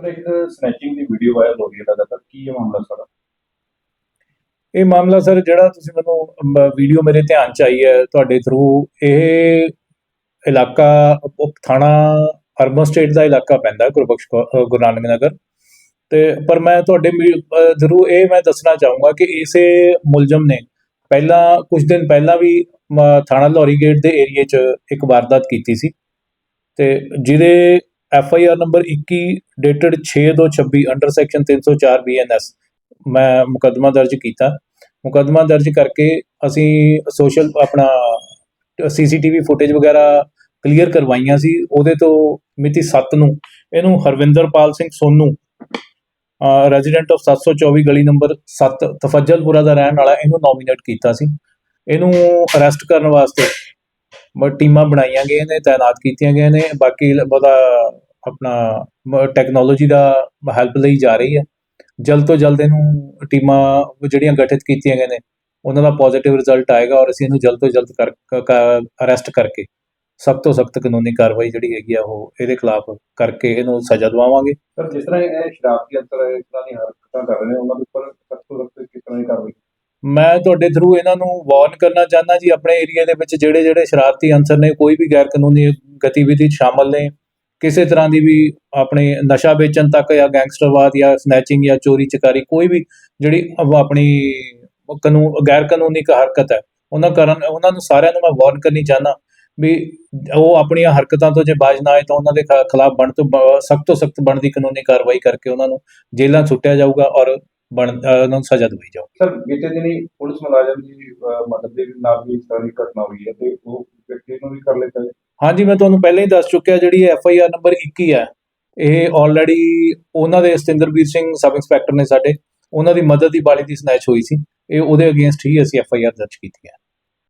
Sir, ਇੱਕ snatching ਦੀ video viral ਹੋ ਰਹੀ ਹੈ ਲਗਾਤਾਰ। ਕੀ ਇਹ ਮਾਮਲਾ ਸਾਰਾ? ਇਹ ਮਾਮਲਾ ਸਰ, ਜਿਹੜਾ ਤੁਸੀਂ ਮੈਨੂੰ ਵੀਡੀਓ ਮੇਰੇ ਧਿਆਨ ਚ ਆਈ ਹੈ ਤੁਹਾਡੇ ਥਰੂ ਇਹ ਇਲਾਕਾ ਥਾਣਾ ਅਰਬਨ ਸਟੇਟ ਦਾ ਇਲਾਕਾ ਪੈਂਦਾ ਗੁਰਬਖਸ਼ ਕੌ- ਗੁਰੂ ਨਾਨਕ ਨਗਰ। ਤੇ, ਪਰ ਮੈਂ ਤੁਹਾਡੇ ਥਰੂ ਇਹ ਮੈਂ ਦੱਸਣਾ ਚਾਹੂੰਗਾ ਕਿ ਇਸੇ ਮੁਲਜ਼ਮ ਨੇ ਪਹਿਲਾਂ ਕੁਝ ਦਿਨ ਪਹਿਲਾਂ ਵੀ ਥਾਣਾ ਲੋਰੀ ਗੇਟ ਦੇ ਏਰੀਏ 'ਚ ਇੱਕ ਵਾਰਦਾਤ ਕੀਤੀ ਸੀ। ਤੇ ਜਿਹਦੇ F I R number 21 dated 6/2/26 under section 304 BNS ਮੈਂ ਮੁਕੱਦਮਾ ਦਰਜ ਕੀਤਾ। ਮੁਕੱਦਮਾ ਦਰਜ ਕਰਕੇ ਅਸੀਂ ਸੋਸ਼ਲ ਆਪਣਾ ਸੀਸੀਟੀਵੀ ਫੁਟੇਜ ਵਗੈਰਾ ਕਲੀਅਰ ਕਰਵਾਈਆਂ ਸੀ। ਉਹਦੇ ਤੋਂ ਮਿਤੀ 7 ਨੂੰ ਇਹਨੂੰ ਹਰਵਿੰਦਰਪਾਲ ਸਿੰਘ ਸੋਨੂ ਰੈਜ਼ੀਡੈਂਟ ਆਫ 724 ਗਲੀ ਨੰਬਰ 7 ਤਫੱਜਲਪੁਰਾ ਦਾ ਰਹਿਣ ਵਾਲਾ, ਇਹਨੂੰ ਨੋਮੀਨੇਟ ਕੀਤਾ ਸੀ। ਇਹਨੂੰ ਅਰੈਸਟ ਕਰਨ ਵਾਸਤੇ ਟੀਮਾਂ ਬਣਾਈਆਂ ਗਈਆਂ ਨੇ, ਤਾਇਨਾਤ ਕੀਤੀਆਂ ਗਈਆਂ ਨੇ, ਬਾਕੀ ਲ- ਆਪਣਾ ਟੈਕਨੋਲੋਜੀ ਦਾ ਹੈਲਪ ਲਈ ਜਾ ਰਹੀ ਹੈ। ਜਲਦ ਤੋਂ ਜਲਦ ਇਹਨੂੰ ਟੀਮਾਂ ਜਿਹੜੀਆਂ ਗਠਿਤ ਕੀਤੀਆਂ ਗਈਆਂ ਨੇ, ਉਹਨਾਂ ਦਾ ਪੋਜ਼ਿਟਿਵ ਰਿਜ਼ਲਟ ਆਏਗਾ ਔਰ ਅਸੀਂ ਇਹਨੂੰ ਜਲਦ ਤੋਂ ਜਲਦ ਕਰ ਅਰੈਸਟ ਕਰਕੇ ਸਖਤ ਤੋਂ ਸਖਤ ਕਾਨੂੰਨੀ ਕਾਰਵਾਈ ਜਿਹੜੀ ਹੈਗੀ ਆ ਉਹ ਇਹਦੇ ਖਿਲਾਫ ਕਰਕੇ ਇਹਨੂੰ ਸਜ਼ਾ ਦਵਾਵਾਂਗੇ। ਸਰ, ਜਿਸ ਤਰ੍ਹਾਂ ਇਹ ਸ਼ਰਾਰਤੀ ਅੰਤਰ, ਇਸ ਦੀ ਹਰਕਤਾਂ ਕਰ ਰਹੇ ਨੇ, ਉਹਨਾਂ ਦੇ ਉੱਪਰ ਸਖਤ ਤੋਂ ਸਖਤ ਕਿਸ ਤਰ੍ਹਾਂ ਦੀ ਕਾਰਵਾਈ ਮੈਂ ਤੁਹਾਡੇ ਥਰੂ ਇਹਨਾਂ ਨੂੰ ਵਾਰਨ ਕਰਨਾ ਚਾਹੁੰਦਾ ਜੀ, ਆਪਣੇ ਏਰੀਆ ਦੇ ਵਿੱਚ ਜਿਹੜੇ ਜਿਹੜੇ ਸ਼ਰਾਰਤੀ ਅਨਸਰ ਨੇ, ਕੋਈ ਵੀ ਗੈਰ ਕਾਨੂੰਨੀ ਗਤੀਵਿਧੀ ਸ਼ਾਮਲ ਨੇ, ਕਿਸੇ ਤਰ੍ਹਾਂ ਦੀ ਵੀ ਆਪਣੇ ਨਸ਼ਾ ਵੇਚਣ ਤੱਕ ਜਾਂ ਗੈਂਗਸਟਰਵਾਦ ਜਾਂ ਸਨੈਚਿੰਗ ਜਾਂ ਚੋਰੀ ਚਕਾਰੀ, ਕੋਈ ਵੀ ਜਿਹੜੀ ਆਪਣੀ ਕਾਨੂੰਨ ਗੈਰ ਕਾਨੂੰਨੀ ਹਰਕਤ ਹੈ, ਉਹਨਾਂ ਕਰਨ ਉਹਨਾਂ ਨੂੰ ਸਾਰਿਆਂ ਨੂੰ ਮੈਂ ਵਾਰਨ ਕਰਨੀ ਚਾਹੁੰਦਾ ਵੀ ਉਹ ਆਪਣੀਆਂ ਹਰਕਤਾਂ ਤੋਂ ਜੇ ਬਾਜ ਨਾ ਆਏ ਤਾਂ ਉਹਨਾਂ ਦੇ ਖ- ਖਿਲਾਫ ਬਣ ਤੋਂ ਸਖਤ ਤੋਂ ਸਖਤ ਬਣਦੀ ਕਾਨੂੰਨੀ ਕਾਰਵਾਈ ਕਰਕੇ ਉਹਨਾਂ ਨੂੰ ਜੇਲ੍ਹਾਂ ਸੁੱਟਿਆ ਜਾਊਗਾ ਔਰ ਬਣ ਉਹਨਾਂ ਨੂੰ ਸਜ਼ਾ ਦਵਾਈ ਜਾਊਗੀ ਸਰ ਬੀਤੇ ਦਿਨੀ ਪੁਲਿਸ ਮੁਲਾਜ਼ਮ ਦੀ ਅਹ, ਮਦਦ ਦੇ ਨਾਲ ਵੀ ਇਸ ਤਰ੍ਹਾਂ ਦੀ ਘਟਨਾ ਹੋਈ ਹੈ ਤੇ ਉਹ ਵਿਅਕਤੀ ਨੂੰ ਵੀ ਕਰ ਲਿੱਤਾ ਹੈ ਹਾਂਜੀ ਮੈਂ ਤੁਹਾਨੂੰ ਪਹਿਲਾਂ ਹੀ ਦੱਸ ਚੁੱਕਿਆ ਜਿਹੜੀ ਐਫ ਆਈ ਆਰ ਨੰਬਰ 21 ਹੈ ਇਹ ਆਲਰੇਡੀ ਉਹਨਾਂ ਦੇ ਸਤਿੰਦਰਵੀਰ ਸਿੰਘ ਸਬ ਇੰਸਪੈਕਟਰ ਨੇ ਸਾਡੇ ਉਹਨਾਂ ਦੀ ਮਦਦ ਦੀ ਬਾਲੀ ਦੀ ਸਨੈਚ ਹੋਈ ਸੀ ਇਹ ਉਹਦੇ ਅਗੇਂਸਟ ਹੀ ਅਸੀਂ ਐਫ ਆਈ ਆਰ ਦਰਜ ਕੀਤੀ ਹੈ।